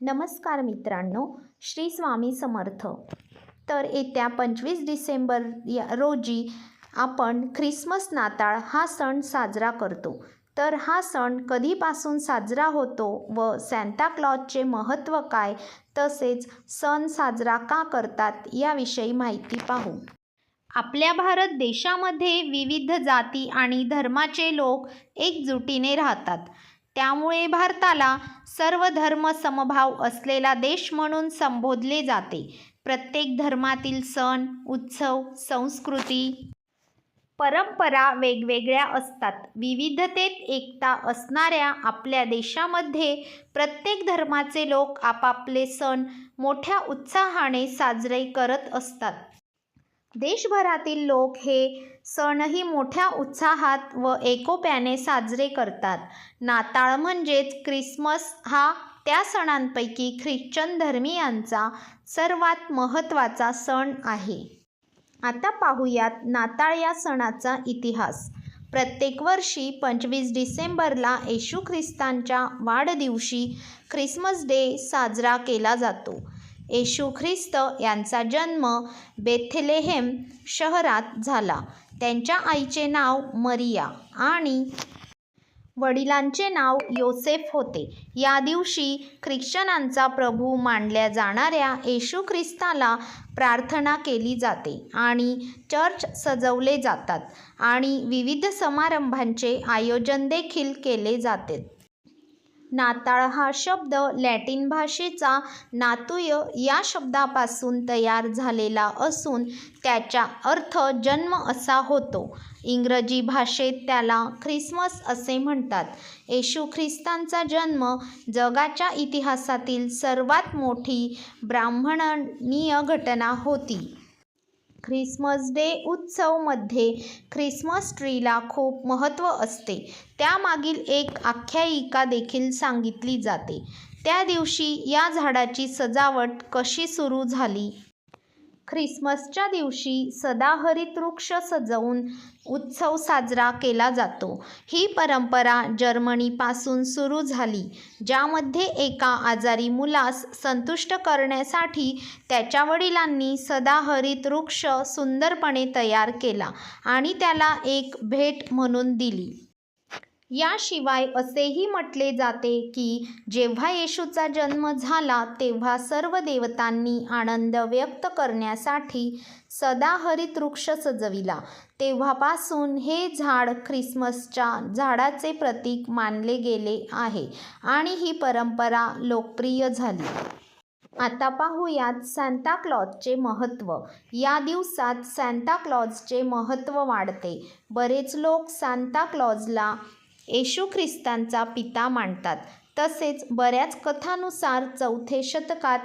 नमस्कार मित्रांनो श्री स्वामी समर्थ. तर येत्या पंचवीस डिसेंबर या रोजी आपण ख्रिसमस नाताळ हा सण साजरा करतो. तर हा सण कधीपासून साजरा होतो व सॅन्ताक्लॉजचे महत्त्व काय तसेच सण साजरा का करतात याविषयी माहिती पाहू. आपल्या भारत देशामध्ये विविध जाती आणि धर्माचे लोक एकजुटीने राहतात. त्यामुळे भारताला सर्व धर्म समभाव असलेला देश म्हणून संबोधले जाते. प्रत्येक धर्मातील सण उत्सव संस्कृती परंपरा वेगवेगळ्या असतात. विविधतेत एकता असणाऱ्या आपल्या देशामध्ये प्रत्येक धर्माचे लोक आपापले सण मोठ्या उत्साहाने साजरे करत असतात. देशभरातील लोक हे सणही मोठ्या उत्साहात व एकोप्याने साजरे करतात. नाताळ म्हणजेच ख्रिसमस हा त्या सणांपैकी ख्रिश्चन धर्मियांचा सर्वात महत्त्वाचा सण आहे. आता पाहूयात नाताळ या सणाचा इतिहास. प्रत्येक वर्षी पंचवीस डिसेंबरला येशू ख्रिस्तांच्या वाढदिवशी ख्रिसमस डे साजरा केला जातो. येशू ख्रिस्त यांचा जन्म बेथलेहेम शहरात झाला. त्यांच्या आईचे नाव मरिया आणि वडिलांचे नाव योसेफ होते. या दिवशी ख्रिश्चनांचा प्रभू मानल्या जाणाऱ्या येशू ख्रिस्ताला प्रार्थना केली जाते आणि चर्च सजवले जातात आणि विविध समारंभांचे आयोजन देखील केले जाते. नाताळ हा शब्द लॅटिन भाषेचा नातूय या शब्दापासून तयार झालेला असून त्याचा अर्थ जन्म असा होतो. इंग्रजी भाषेत त्याला ख्रिसमस असे म्हणतात. येशू ख्रिस्तांचा जन्म जगाच्या इतिहासातील सर्वात मोठी ब्राह्मणनीय घटना होती. ख्रिसमस डे उत्सवमध्ये ख्रिसमस ट्रीला खूप महत्त्व असते. त्यामागील एक आख्यायिका देखील सांगितली जाते. त्या दिवशी या झाडाची सजावट कशी सुरू झाली? ख्रिसमसच्या दिवशी सदाहरित वृक्ष सजवून उत्सव साजरा केला जातो. ही परंपरा जर्मनीपासून सुरू झाली ज्यामध्ये एका आजारी मुलास संतुष्ट करण्यासाठी त्याच्या वडिलांनी सदाहरित वृक्ष सुंदरपणे तयार केला आणि त्याला एक भेट म्हणून दिली. याशिवाय असेही म्हटले जाते की जेव्हा येशूचा जन्म झाला तेव्हा सर्व देवतांनी आनंद व्यक्त करण्यासाठी सदाहरित वृक्ष सजविला. तेव्हापासून हे झाड ख्रिसमसच्या झाडाचे प्रतीक मानले गेले आहे आणि ही परंपरा लोकप्रिय झाली. आता पाहूयात सांताक्लॉजचे महत्त्व. या दिवसात सॅन्ताक्लॉजचे महत्त्व वाढते. बरेच लोक सांताक्लॉजला येशू ख्रिस्तांचा पिता मानतात. तसेच बऱ्याच कथानुसार चौथे शतकात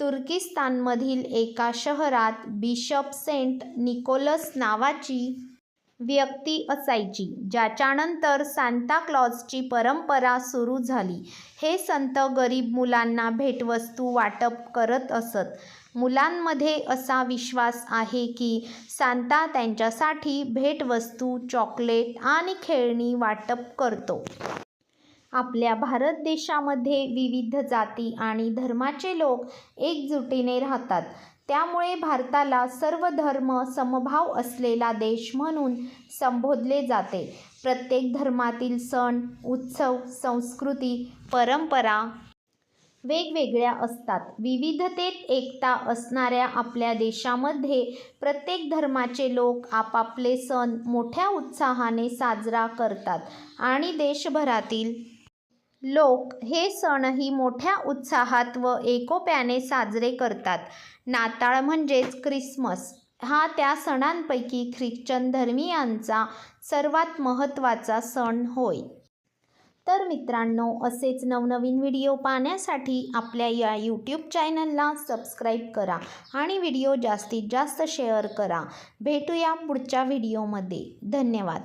तुर्किस्तानमधील एका शहरात बिशप सेंट निकोलस नावाची व्यक्ती असायची ज्याच्यानंतर सांताक्लॉजची परंपरा सुरू झाली. हे संत गरीब मुलांना भेटवस्तू वाटप करत असत. मुलांमध्ये असा विश्वास आहे की सांता त्यांच्यासाठी भेटवस्तू चॉकलेट आणि खेळणी वाटप करतो. आपल्या भारत देशामध्ये विविध जाती आणि धर्माचे लोक एकजुटीने राहतात. त्यामुळे भारताला सर्व धर्म समभाव असलेला देश म्हणून संबोधले जाते. प्रत्येक धर्मातील सण उत्सव संस्कृती परंपरा वेगवेगळ्या असतात. विविधतेत एकता असणाऱ्या आपल्या देशामध्ये प्रत्येक धर्माचे लोक आपापले सण मोठ्या उत्साहाने साजरा करतात आणि देशभरातील लोक हे सणही मोठ्या उत्साहात व एकोप्याने साजरे करतात. नाताळ म्हणजेच क्रिसमस हा त्या सणांपैकी ख्रिश्चन धर्मियांचा सर्वात महत्त्वाचा सण होय. तर मित्रांनो असेच नवनवीन व्हिडिओ पाहण्यासाठी आपल्या या यूट्यूब चॅनलला सबस्क्राईब करा आणि व्हिडिओ जास्तीत जास्त शेअर करा. भेटूया पुढच्या व्हिडिओमध्ये. धन्यवाद.